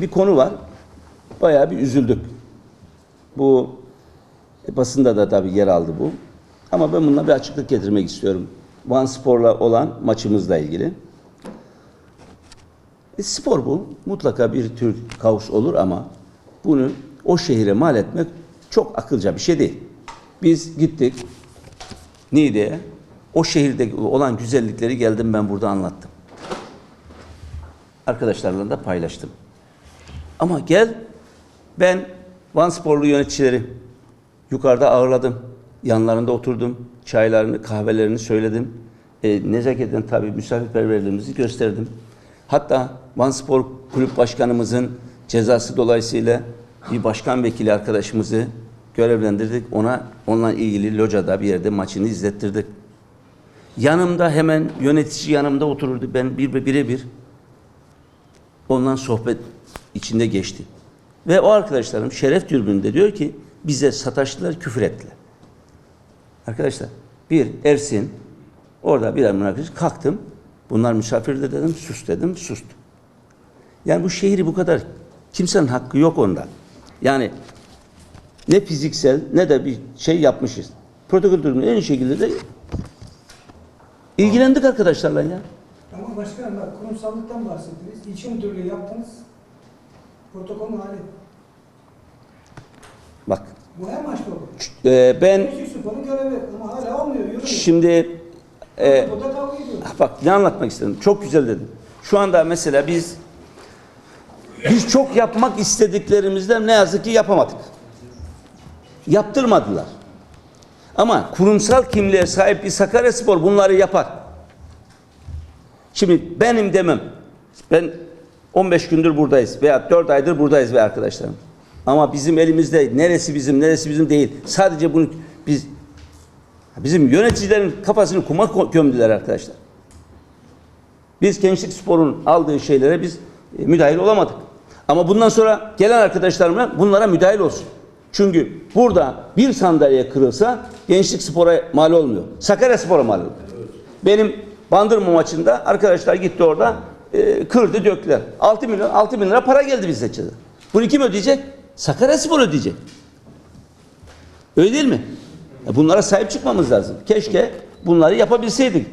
bir konu var. Bayağı bir üzüldük. Bu e, basında da tabii yer aldı bu. Ama ben bununla bir açıklık getirmek istiyorum. Van Spor'la olan maçımızla ilgili. E, spor bu. Mutlaka bir tür kaos olur ama bunu o şehire mal etmek çok akılca bir şey değil. Biz gittik Niğde'ye. O şehirde olan güzellikleri geldim ben burada anlattım. Arkadaşlarla da paylaştım. Ama gel ben Van Sporlu yöneticileri yukarıda ağırladım. Yanlarında oturdum. Çaylarını, kahvelerini söyledim. E, nezaketen tabii misafirperverliğimizi gösterdim. Hatta Van Spor Kulüp Başkanımızın cezası dolayısıyla bir başkan vekili arkadaşımızı görevlendirdik. Ona onunla ilgili locada bir yerde maçını izlettirdik. Yanımda hemen yönetici yanımda otururdu. Ben bir birebir ondan sohbet içinde geçti. Ve o arkadaşlarım şeref dürbününde diyor ki bize sataştılar, küfür ettiler. Arkadaşlar bir Ersin orada bir arkadaş kalktım. Bunlar misafirde dedim, sus dedim, sustum. Yani bu şehri bu kadar kimsenin hakkı yok onda. Yani ne fiziksel ne de bir şey yapmışız. Protokol durumunda en şekilde de ilgilendik arkadaşlarla ya. Başkanım bak kurumsallıktan bahsettiniz. İlçe müdürlüğü yaptınız. Protokolün hali. Bak Bu her maçta olur. e, ben sporun görevi ama hala olmuyor, yürümüyor. şimdi e, ediyor. Bak ne anlatmak istedim. Çok güzel dedim. Şu anda mesela biz biz çok yapmak istediklerimizden ne yazık ki yapamadık. Yaptırmadılar. Ama kurumsal kimliğe sahip bir Sakaryaspor bunları yapar. Şimdi benim demem. Ben 15 gündür buradayız veya 4 aydır buradayız ve arkadaşlarım. Ama bizim elimizde neresi bizim neresi bizim değil. Sadece bunu biz bizim yöneticilerin kafasını kuma gömdüler arkadaşlar. Biz Gençlik Spor'un aldığı şeylere biz e, müdahil olamadık. Ama bundan sonra gelen arkadaşlarıma bunlara müdahil olsun. Çünkü burada bir sandalye kırılsa Gençlik Spor'a mal olmuyor. Sakarya Spor'a mal oluyor. Benim Bandırma maçında arkadaşlar gitti orada e, kırdı döktüler. 6 milyon 6 bin lira para geldi bize çadır. Bunu kim ödeyecek? Sakarya Spor ödeyecek. Öyle değil mi? Ya Bunlara sahip çıkmamız lazım. Keşke bunları yapabilseydik.